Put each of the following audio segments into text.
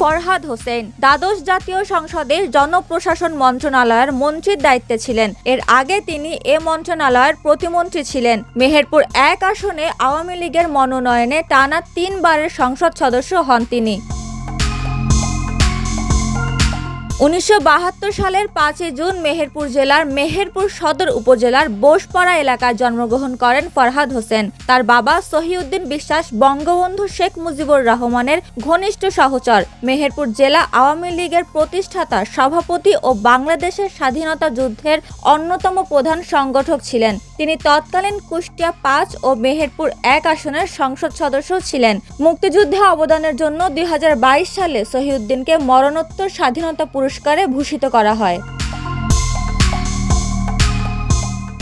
ফরহাদ হোসেন, দ্বাদশ জাতীয় সংসদের জনপ্রশাসন মন্ত্রণালয়ের মন্ত্রীর দায়িত্বে ছিলেন। এর আগে তিনি এ মন্ত্রণালয়ের প্রতিমন্ত্রী ছিলেন। মেহেরপুর এক আসনে আওয়ামী লীগের মনোনয়নে টানা তিনবারের সংসদ সদস্য হন তিনি। উনিশশো বাহাত্তর সালের পাঁচই জুন মেহেরপুর জেলার মেহেরপুর সদর উপজেলার বোসপাড়া এলাকায় জন্মগ্রহণ করেন ফরহাদ হোসেন। তার বাবা সহিউদ্দিন বিশ্বাস, বঙ্গবন্ধু শেখ মুজিবুর রহমানের ঘনিষ্ঠ সহচর। মেহেরপুর জেলা আওয়ামী লীগের প্রতিষ্ঠাতা, সভাপতি ও বাংলাদেশের স্বাধীনতা যুদ্ধের অন্যতম প্রধান সংগঠক ছিলেন। তিনি তৎকালীন কুষ্টিয়া পাঁচ ও মেহেরপুর এক আসনের সংসদ সদস্য ছিলেন। মুক্তিযুদ্ধে অবদানের জন্য দুই হাজার বাইশ সালে সহিউদ্দিনকে মরণোত্তর স্বাধীনতা পুরস্কারে ভূষিত করা হয়।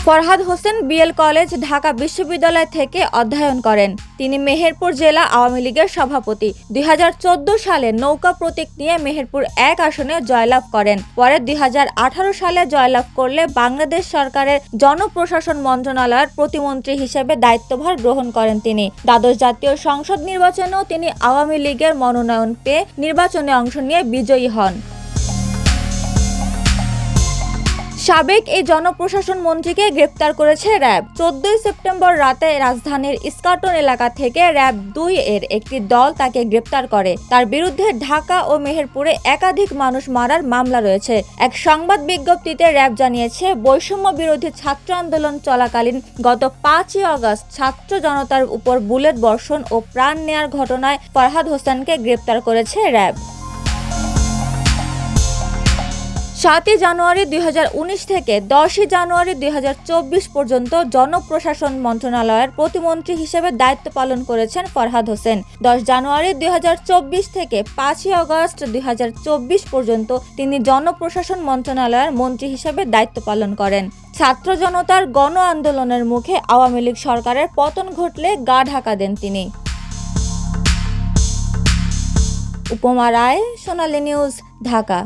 Farhad Hossain B L college, Dhaka বিশ্ববিদ্যালয় থেকে অধ্যয়ন করেন। তিনি মেহেরপুর জেলা আওয়ামী লীগের সভাপতি। দুই হাজার চোদ্দ সালে নৌকা প্রতীক নিয়ে মেহেরপুর এক আসনে জয়লাভ করেন। পরে দুই হাজার আঠারো সালে জয়লাভ করলে বাংলাদেশ সরকারের জনপ্রশাসন মন্ত্রণালয়ের প্রতিমন্ত্রী হিসেবে দায়িত্বভার গ্রহণ করেন তিনি। দ্বাদশ জাতীয় সংসদ নির্বাচনেও তিনি আওয়ামী লীগের মনোনয়ন পেয়ে নির্বাচনে অংশ নিয়ে বিজয়ী হন। সাবেক এই জনপ্রশাসন মন্ত্রীকে গ্রেপ্তার করেছে র্যাব। চোদ্দই সেপ্টেম্বর রাতে রাজধানীর ইস্কাটন এলাকা থেকে র্যাব দুই এর একটি দল তাকে গ্রেপ্তার করে। তার বিরুদ্ধে ঢাকা ও মেহেরপুরে একাধিক মানুষ মারার মামলা রয়েছে। এক সংবাদ বিজ্ঞপ্তিতে র্যাব জানিয়েছে, বৈষম্য বিরোধী ছাত্র আন্দোলন চলাকালীন গত পাঁচই আগস্ট ছাত্র জনতার উপর বুলেট বর্ষণ ও প্রাণ নেয়ার ঘটনায় ফরহাদ হোসেনকে গ্রেপ্তার করেছে র্যাব। সাতই জানুয়ারি দুই হাজার উনিশ থেকে দশই জানুয়ারি দুই হাজার চব্বিশ পর্যন্ত জনপ্রশাসন মন্ত্রণালয়ের প্রতিমন্ত্রী হিসেবে দায়িত্ব পালন করেছেন ফরহাদ হোসেন। দশ জানুয়ারি দু হাজার চব্বিশ থেকে পাঁচই আগস্ট দু হাজার চব্বিশ পর্যন্ত তিনি জনপ্রশাসন মন্ত্রণালয়ের মন্ত্রী হিসেবে দায়িত্ব পালন করেন। ছাত্র জনতার গণ আন্দোলনের মুখে আওয়ামী লীগ সরকারের পতন ঘটলে গা ঢাকা দেন তিনি। উপমা রায়, সোনালী নিউজ, ঢাকা।